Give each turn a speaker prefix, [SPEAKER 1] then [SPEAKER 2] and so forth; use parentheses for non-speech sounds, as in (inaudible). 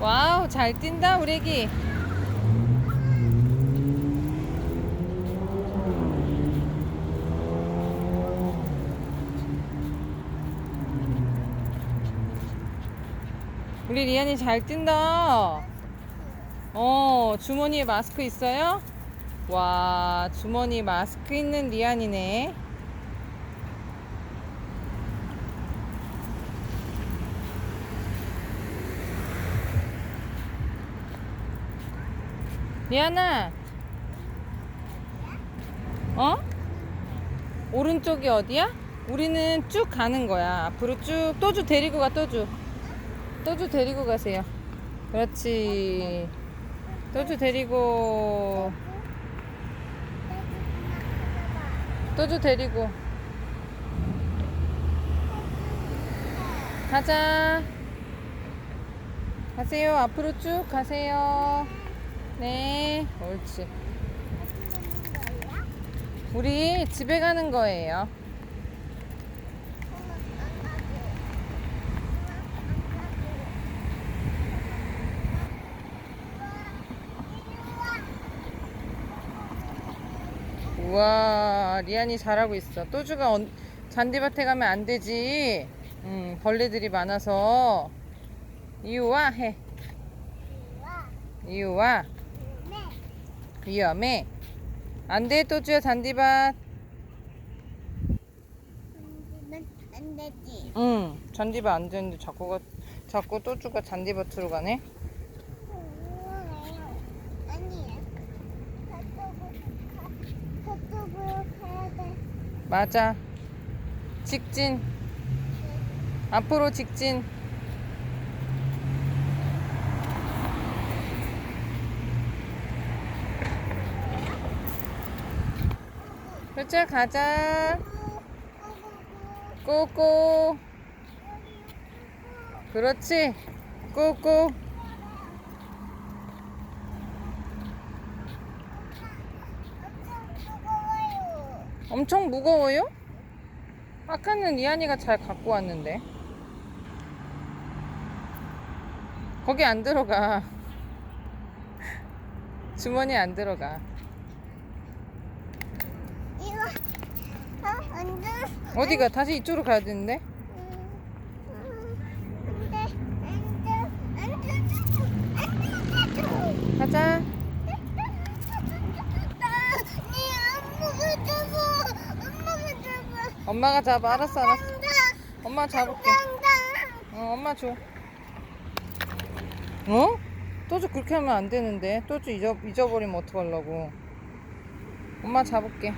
[SPEAKER 1] 와우, 잘 뛴다, 우리 애기. 우리 리안이 잘 뛴다. 어, 주머니에 마스크 있어요? 와, 주머니 마스크 있는 리안이네. 리안아. 어? 오른쪽이 어디야? 우리는 쭉 가는 거야. 앞으로 쭉. 또주 데리고 가, 또주. 또주 데리고 가세요. 그렇지. 또주 데리고. 또주 데리고. 가자. 가세요. 앞으로 쭉 가세요. 네. 옳지. 우리 집에 가는 거예요. 우와, 리안이 잘하고 있어. 또주가 언- 잔디밭에 가면 안 되지. 음, 벌레들이 많아서. 이유와 해. 이유와 위험해. 안 돼, 또주야, 잔디밭.
[SPEAKER 2] 안 되지.
[SPEAKER 1] 응, 잔디밭 안 되는데 자꾸 가, 자꾸 또주가 잔디밭으로 가네.
[SPEAKER 2] 돼.
[SPEAKER 1] 맞아. 직진. 앞으로 직진. 그렇죠, 가자. 꼬꼬. 그렇지. 꼬꼬. 엄청 무거워요? 아까는 이한이가 잘 갖고 왔는데. 거기 안 들어가. (laughs) 주머니 안 들어가.
[SPEAKER 2] 이거 어 완전
[SPEAKER 1] 어디가? 다시 이쪽으로 가야 되는데?
[SPEAKER 2] 안돼
[SPEAKER 1] 가자.
[SPEAKER 2] 엄마가 잡아 엄마가.
[SPEAKER 1] 알았어, 알았어. 엄마 잡을게. 어, 엄마 줘. 어? 또주 그렇게 하면 안 되는데. 또주 잊어, 잊어버리면 어떡하려고. 엄마 잡을게.